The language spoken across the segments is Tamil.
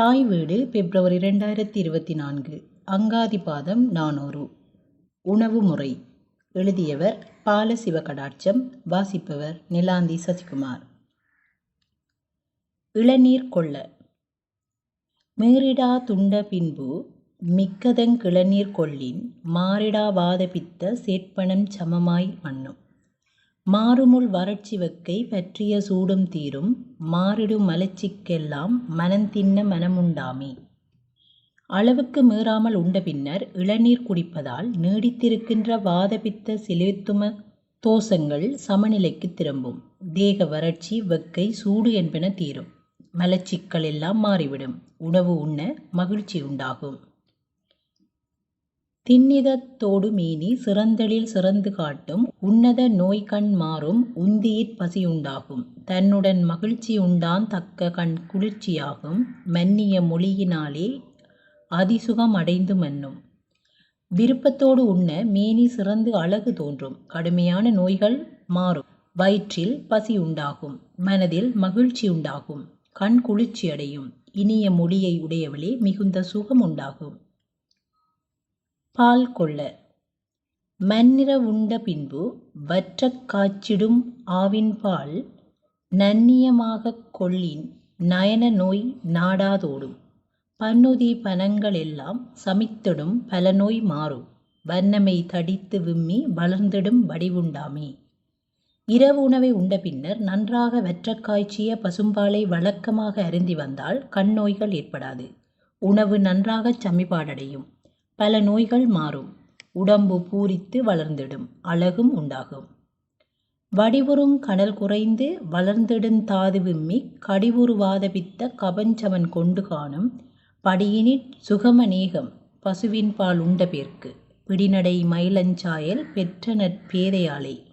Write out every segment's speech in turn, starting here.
தாய் வீடு பிப்ரவரி ரெண்டாயிரத்தி இருபத்தி நான்கு. அங்காதிபாதம் நானூறு. உணவு முறை. எழுதியவர் பாலசிவகடாட்சம் வாசிப்பவர் நிலாந்தி சசிகுமார். இளநீர் கொள்ள. மீறிடா துண்ட பின்பு மிக்கதங் கிளநீர் கொள்ளின் மாறிடா வாதபித்த சேட்பணம் சமமாய் மன்னும். மாறுமுள் வறட்சி வெக்கை பற்றிய சூடும் தீரும் மாறிடு மலர்ச்சிக்கெல்லாம் மனந்தின்ன மனமுண்டாமே. அளவுக்கு மீறாமல் உண்ட பின்னர் இளநீர் குடிப்பதால் நீடித்திருக்கின்ற வாதபித்த சிலேத்தும தோஷங்கள் சமநிலைக்கு திரும்பும். தேக வறட்சி வெக்கை சூடு என்பன தீரும். மலச்சிக்கல் எல்லாம் மாறிவிடும். உணவு உண்ண மகிழ்ச்சி உண்டாகும். திண்ணிதத்தோடு மீனி சிறந்தலில் சிறந்து காட்டும் உன்னத நோய் கண் மாறும் உந்தியிற் பசியுண்டாகும். தன்னுடன் மகிழ்ச்சி உண்டான் தக்க கண் குளிர்ச்சியாகும். மன்னிய மொழியினாலே அதிசுகம் அடைந்து மன்னும். விருப்பத்தோடு உண்ண மேனி சிறந்து அழகு தோன்றும். கடுமையான நோய்கள் மாறும். வயிற்றில் பசி உண்டாகும். மனதில் மகிழ்ச்சி உண்டாகும். கண் குளிர்ச்சி அடையும் இனிய மொழியை உடையவளே மிகுந்த சுகம் உண்டாகும். பால் கொள்ள. மன்னிற உண்ட பின்பு வற்றக் காய்ச்சிடும் ஆவின் பால் நன்னியமாகக் கொள்ளின் நயன நோய் நாடாதோடும் பன்னுதி பனங்களெல்லாம் சமித்திடும் பல நோய் மாறும் வண்ணமை தடித்து விம்மி வளர்ந்திடும் வடிவுண்டாமே. இரவு உணவை உண்ட பின்னர் நன்றாக வெற்றக் காய்ச்சிய பசும்பாலை வழக்கமாக அருந்தி வந்தால் கண் நோய்கள் ஏற்படாது. உணவு நன்றாகச் சமிபாடடையும் பல நோய்கள் மாறும். உடம்பு பூரித்து வளர்ந்திடும். அழகும் உண்டாகும். வடிவுறும் கனல் குறைந்து வளர்ந்திடும் தாதுவிம்மி கடிவுருவாதபித்த கடிவுரு கபஞ்சவன் கொண்டு காணும் படியினிற் சுகமநேகம் பசுவின் பால் உண்டபேர்க்கு பிடிநடை மயிலஞ்சாயல் பெற்ற நற்பேதையாளே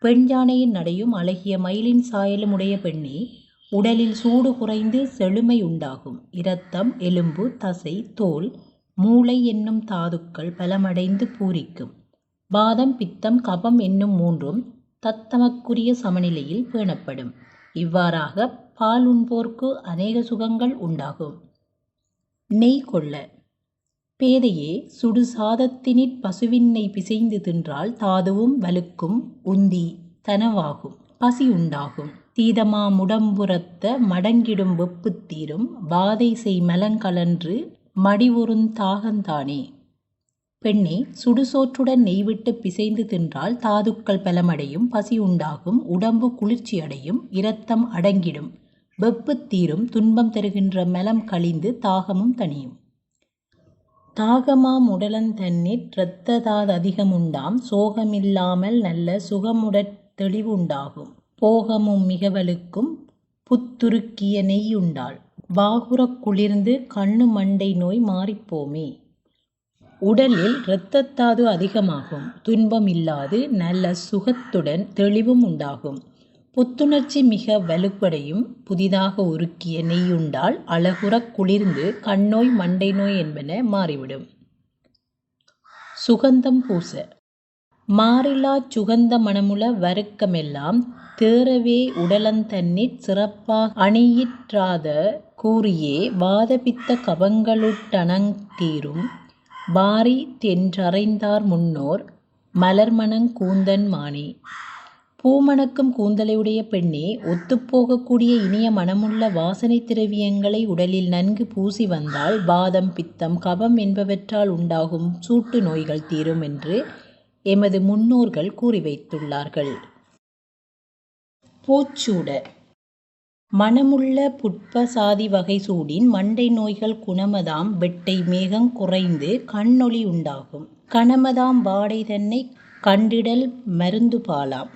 பெண் யானையின் நடையும் அழகிய மயிலின் சாயலும் உடைய பெண்ணே உடலில் சூடு குறைந்து செழுமை உண்டாகும். இரத்தம் எலும்பு தசை தோல் மூளை என்னும் தாதுக்கள் பலமடைந்து பூரிக்கும். வாதம் பித்தம் கபம் என்னும் மூன்றும் தத்தமக்குரிய சமநிலையில் பேணப்படும். இவ்வாறாக பால் உண்போர்க்கு அநேக சுகங்கள் உண்டாகும். நெய் கொள்ள. பேதையே சுடு சாதத்தினிற் பசுவின் நெய் பிசைந்து தின்றால் தாதுவும் வலுக்கும் உந்தி தனவாகும். பசி உண்டாகும். தீதமா முடம்புறத்த மடங்கிடும் வெப்பு தீரும். வாதை செய் மலங்கலன்று மடிவுறுந் தாகந்தானே? பெண்ணே சுடுசோற்றுடன் நெய்விட்டு பிசைந்து தின்றால் தாதுக்கள் பலமடையும் பசி உண்டாகும் உடம்பு குளிர்ச்சி அடையும் இரத்தம் அடங்கிடும். வெப்பு தீரும் துன்பம் தருகின்ற மலம் கழிந்து தாகமும் தணியும். தாகமாம் உடலந்தன்னிற் இரத்ததாததிகமுண்டாம் சோகமில்லாமல் நல்ல சுகமுடற் தெளிவுண்டாகும். போகமும் மிகவலுக்கும் புத்துருக்கிய நெய்யுண்டாள். வாகுறக் குளிர்ந்து கண்ணு மண்டை நோய் மாறிப்போமே. உடலில் இரத்தத்தாது அதிகமாகும். துன்பம் இல்லாது நல்ல சுகத்துடன் தெளிவும் உண்டாகும். புத்துணர்ச்சி மிக வலுப்படையும் புதிதாக உருக்கிய நெய்யுண்டால் அழகுறக் குளிர்ந்து கண்ணோய் மண்டை நோய் என்பன மாறிவிடும். சுகந்தம் பூச. மாறிலாச் சுகந்த மணமுள வருக்கமெல்லாம் தேறவே உடலந்தன்னிற் சிறப்பாக அணியிற்றாத கூறியே வாதபித்த கபங்களுட்டணங் தீரும் வாரி தென்றறைந்தார் முன்னோர் மலர்மணங் கூந்தன் மானே. பூமணக்கும் கூந்தலையுடைய பெண்ணே ஒத்துப்போகக்கூடிய இனிய மணமுள்ள வாசனை திரவியங்களை உடலில் நன்கு பூசி வந்தால் வாதம் பித்தம் கபம் என்பவற்றால் உண்டாகும் சூட்டு நோய்கள் தீரும் என்று எமது முன்னோர்கள் கூறி வைத்துள்ளார்கள். பூச்சூட மனமுள்ள புட்ப சாதி வகை சூடின் மண்டை நோய்கள் குணமதாம் வெட்டை மேகங் குறைந்து கண்ணொளி உண்டாகும். கணமதாம் வாடை தன்னை கண்டிடல் மருந்து பாலாம்.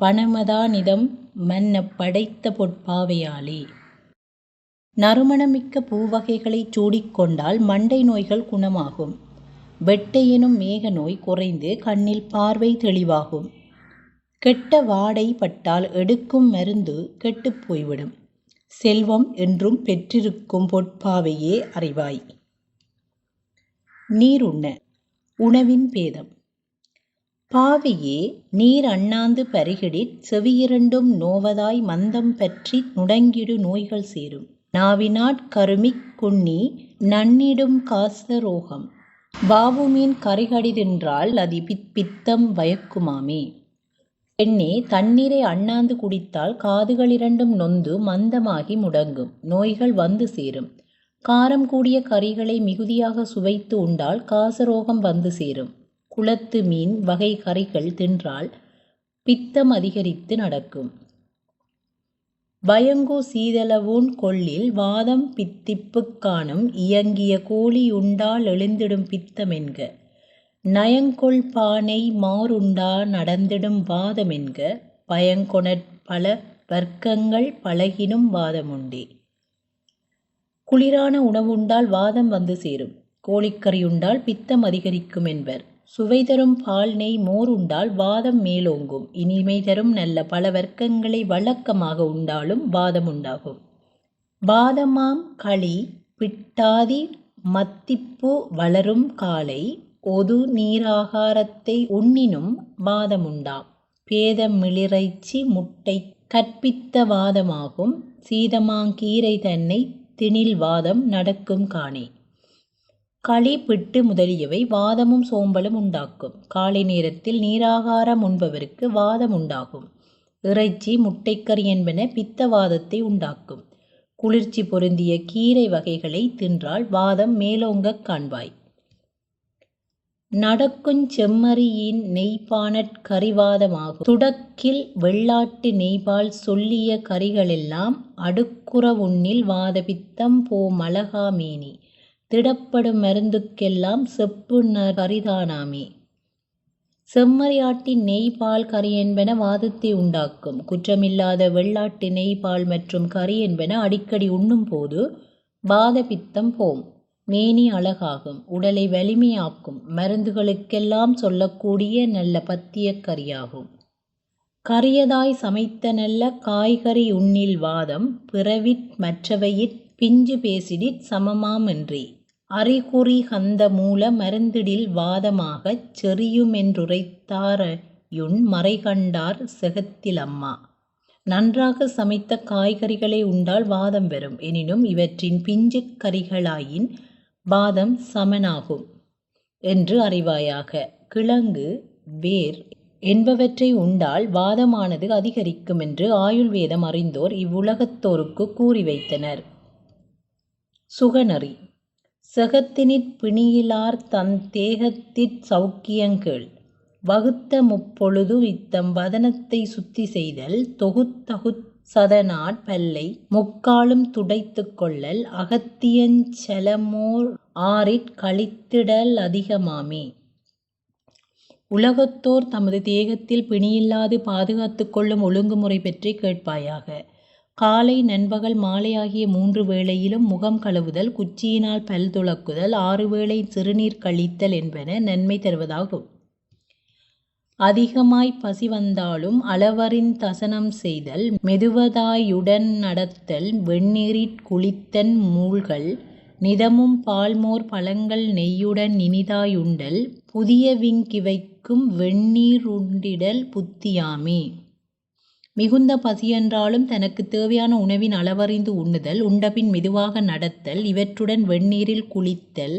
பணமதானிதம் மன்னப் படைத்த பொட்பாவையாலே நறுமணமிக்க பூவகைகளைச் சூடிக்கொண்டால் மண்டை நோய்கள் குணமாகும். வெட்டை எனும் மேக நோய் குறைந்து கண்ணில் பார்வை தெளிவாகும். கெட்ட வாடை பட்டால் எடுக்கும் மருந்து கெட்டுப் போய்விடும். செல்வம் என்றும் பெற்றிருக்கும் பொற்பாவையே அறிவாய். நீருண்ண உணவின் பேதம். பாவையே நீர் அண்ணாந்து பருகிடிற் செவியிரண்டும் நோவதாய் மந்தம் பற்றி நுடங்கிடு நோய்கள் சேரும். நாவினாட் கருமிக் குன்னி நன்னிடும் காசரோகம் வாவுமீன் கறிகடி தின்றால் அதி பித்தம் வயக்குமாமே. பெண்ணே தண்ணீரை அண்ணாந்து குடித்தால் காதுகளிரண்டும் நொந்து மந்தமாகி முடங்கும். நோய்கள் வந்து சேரும். காரம் கூடிய கறிகளை மிகுதியாக சுவைத்து உண்டால் காசரோகம் வந்து சேரும். குளத்து மீன் வகை கறிகள் தின்றால் பித்தம் அதிகரித்து நடக்கும். பயங்கோ சீதளவூன் கொள்ளில் வாதம் பித்திப்புக் காணும் இயங்கிய கோழி உண்டால் எழுந்திடும் பித்தமென்க. நயங்கொள் பானை மாறுண்டா நடந்திடும் வாதமென்க. பயங்கொணற் பல வர்க்கங்கள் பழகினும் வாதமுண்டே. குளிரான உணவுண்டால் வாதம் வந்து சேரும். கோழிக்கறியுண்டால் பித்தம் அதிகரிக்கும் என்பர். சுவைதரும் பால் நெய் மோர் உண்டால் வாதம் மேலோங்கும். இனிமை தரும் நல்ல பல வர்க்கங்களை வழக்கமாக உண்டாலும் வாதம் உண்டாகும். வாதமாம் களி பிட்டாதி மத்திப்பு வளரும் காலை ஒது நீராகாரத்தை உண்ணினும் வாதமுண்டாம். பேதமிழிறைச்சி முட்டை கற்பித்த வாதமாகும். சீதமாங் கீரை தன்னைத் திணில் வாதம் நடக்கும் காணே. களி பிட்டு முதலியவை வாதமும் சோம்பலும் உண்டாக்கும். காலை நேரத்தில் நீராகாரம் உண்பவருக்கு வாதம் உண்டாகும். இறைச்சி முட்டைக்கறி என்பன பித்த வாதத்தை உண்டாக்கும். குளிர்ச்சி பொருந்திய கீரை வகைகளைத் தின்றால் வாதம் மேலோங்கக் காண்பாய். நடக்குஞ் செம்மறியின் யீன் கறிவாதமாகும். துடக்கில் வெள்ளாட்டு நெய்பால் சொல்லிய கறிகளெல்லாம் அடுக்குற வுண்ணில் வாதபித்தம் போமழகா மேனி. திடப்படும் மருந்துக்கெல்லாம் செப்புநற் கறிதானாமே. செம்மறி ஆட்டின் நெய்பால் கறி என்பன வாதத்தை உண்டாக்கும். குற்றமில்லாத வெள்ளாட்டு நெய்பால் மற்றும் கறி என்பன அடிக்கடி உண்ணும்போது வாதபித்தம் போம். மேனி அழகாகும். உடலை வலிமையாக்கும். மருந்துகளுக்கெல்லாம் சொல்லக்கூடிய நல்ல பத்தியக் கறியாகும். கரியதாய் சமைத்த நல்ல காய்கறி உண்ணில் வாதம் பிறவிற் மற்றவையிற் பிஞ்சு பேசிடிற் சமமாமன்றி அறிகுறி கந்த மூல மருந்திடில் வாதமாகச் செறியுமென்றுரைத்தாரையுண் மறைகண்டார் செகத்தில் அம்மா நன்றாக சமைத்த காய்கறிகளை உண்டால் வாதம் வரும். எனினும் இவற்றின் பிஞ்சுக் கறிகளாயின் வாதம் சமனாகும் என்று அறிவாயாக. கிழங்கு வேர் என்பவற்றை உண்டால் வாதமானது அதிகரிக்குமென்று ஆயுள்வேதம் அறிந்தோர் இவ்வுலகத்தோருக்கு கூறி வைத்தனர். சுகநறி செகத்தினிற் பிணியிலார்தந் தேகத்திற் சௌக்கியங்கள் வகுத்த முப்பொழுது இத்தம் வதனத்தை சுத்தி செய்தல் தொகுத்தகுத் சதனாற் பல்லை முக்காலும் துடைத்துக் கொள்ளல் அகத்தியஞ் செலமோர் ஆறிற் கழித்திடல் அதிகமாமே உலகத்தோர் தமது தேகத்தில் பிணியில்லாது பாதுகாத்துக் கொள்ளும் ஒழுங்குமுறை பற்றிக் கேட்பாயாக. காலை நண்பகல் மாலை ஆகிய மூன்று வேளையிலும் முகம் கழுவுதல் குச்சியினால் பல் துலக்குதல் ஆறுவேளை சிறுநீர் கழித்தல் என்பன நன்மை தருவதாகும். அதிகமாய்ப் பசி வந்தாலும் அளவறிந் தசனம் செய்தல் மெதுவதாயுடன் நடத்தல் வெந்நீரிற் குளித்தன் மூழ்கல் நிதமும் பால்மோர் பழங்கள் நெய்யுடன் இனிதா புதிய புதியவிங் கிவைக்கும் வெந்நீ புத்தியாமே. மிகுந்த பசியென்றாலும் தனக்குத் தேவையான உணவின் அளவறிந்து உண்ணுதல் உண்டபின் மெதுவாக நடத்தல் இவற்றுடன் வெந்நீரில் குளித்தல்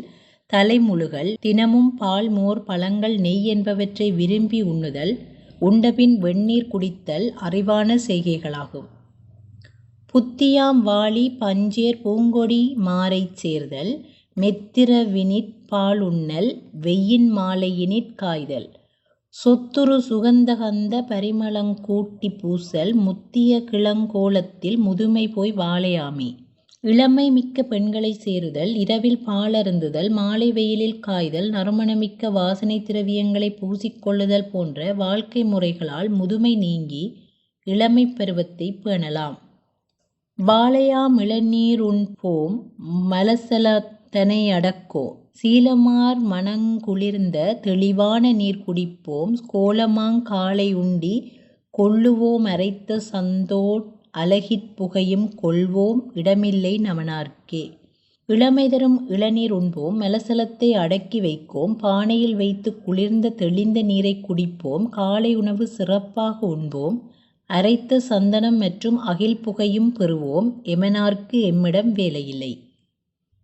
தலை முழுகல் தினமும் பால் மோர் பழங்கள் நெய் என்பவற்றை விரும்பி உண்ணுதல் உண்டபின் வெந்நீர் குடித்தல் அறிவான செய்கைகளாகும். புத்தியாம் வாழி பஞ்சேர் பூங்கொடி மாறைச் சேர்தல் மெத்திரவினிற் பாலுண்ணல் வெய்யின் மாலையினிற் காய்தல் சொத்துரு சுகந்தகந்த பரிமளங்கூட்டி பரிமளங் பூசல் முத்திய கிளங்கோலத்தில் முதுமை போய் வாழையாமே. இளமை மிக்க பெண்களை சேருதல் இரவில் பாலருந்துதல் மாலை வெயிலில் காய்தல் நறுமணமிக்க வாசனை திரவியங்களை பூசிக்கொள்ளுதல் போன்ற வாழ்க்கை முறைகளால் முதுமை நீங்கி இளமை பருவத்தை பேணலாம். வாழையாம் இளநீர் உண்போம் மலசலத்தனை அடக்கோ சீலமார் மனங் குளிர்ந்த தெளிவான நீர் குடிப்போம் கோலமாங் காலை உண்டி கொள்ளுவோம் அரைத்த சந்தோட் அழகிற் புகையும் கொள்வோம் இடமில்லை நமனார்க்கே. இளமை தரும் இளநீர் உண்போம் மலசலத்தை அடக்கி வைக்கோம் பானையில் வைத்துக் குளிர்ந்த தெளிந்த நீரைக் குடிப்போம் காலை உணவு சிறப்பாக உண்போம் அரைத்த சந்தனம் மற்றும் அகில் புகையும் பெறுவோம் எமனார்க்கு எம்மிடம் வேலையில்லை.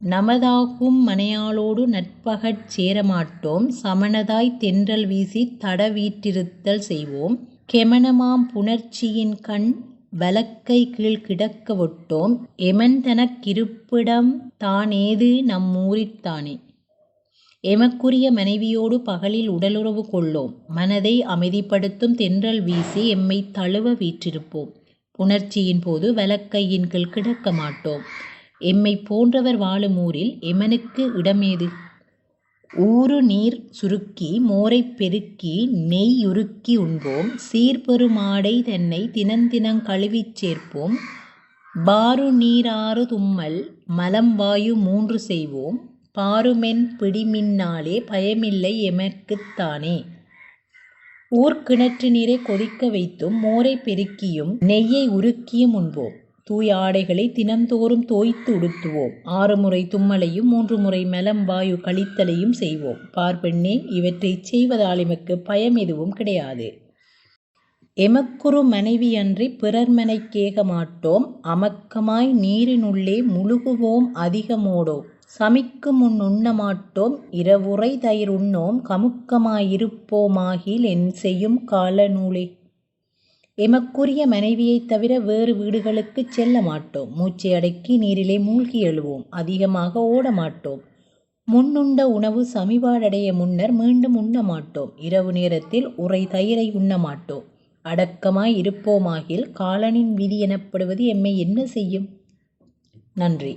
நமதாகும் மனையாளோடு நட்பகற் சேரமாட்டோம் சமணதாய்த் தென்றல் வீசித் தடவீற்றிருத்தல் செய்வோம் கெமனமாம் புணர்ச்சியின்கண் வலக்கைகீழ்க் கிடக்க ஒட்டோம் எமன்தனக் கிருப்பிடம் தானேது நம் தானே. எமக்குரிய மனைவியோடு பகலில் உடலுறவு கொள்ளோம் மனதை அமைதிப்படுத்தும் தென்றல் வீசி எம்மை தழுவ வீற்றிருப்போம் புணர்ச்சியின் போது வலக்கையின் கீழ் கிடக்க மாட்டோம் எம்மைப் போன்றவர் வாழும் ஊரில் எமனுக்கு இடமேது? ஊறுநீர் சுருக்கி மோரைப் பெருக்கி நெய்யுருக்கி உண்போம். சீர்பெரு மாடை தன்னைத் தினந்தினங் கழுவிச் சேர்ப்போம். பாருநீராறு தும்மல் மலம் வாயு மூன்று செய்வோம். பாருமென் பிடிமின்னாலே பயமில்லை எமக்குத் தானே. ஊர்க் கிணற்று நீரைக் கொதிக்க வைத்தும் மோரைப் பெருக்கியும் நெய்யை உருக்கியும் உண்போம். தூய ஆடைகளை தினந்தோறும் தோய்த்து உடுத்துவோம். ஆறுமுறை தும்மலையும் மூன்று முறை மலம் வாயு கழித்தலையும் செய்வோம். பார் பெண்ணே இவற்றைச் செய்வதால் எமக்கு பயம் எதுவும் கிடையாது. எமக்குரு மனைவியன்றி பிறர்மனைக் கேக மாட்டோம். அமக்கமாய் நீரினுள்ளே முழுகுவோம் அதிகமோடே. சமிக்குமுன் உண்ண மாட்டோம். இரவுரை தயிர் உண்ணோம். கமுக்கமாயிருப்போமாகில் என் செய்யும் என்செயும் காலநூலே. எமக்குரிய மனைவியைத் தவிர வேறு வீடுகளுக்குச் செல்ல மாட்டோம். மூச்சை அடக்கி நீரிலே மூழ்கி எழுவோம். அதிகமாக ஓட மாட்டோம். முன்னுண்ட உணவு சமிபாடடைய முன்னர் மீண்டும் உண்ண மாட்டோம். இரவு நேரத்தில் உரை தயிரை உண்ண மாட்டோம். அடக்கமாய் இருப்போமாகில் காலனின் விதி எனப்படுவது எம்மை என்ன செய்யும்? நன்றி.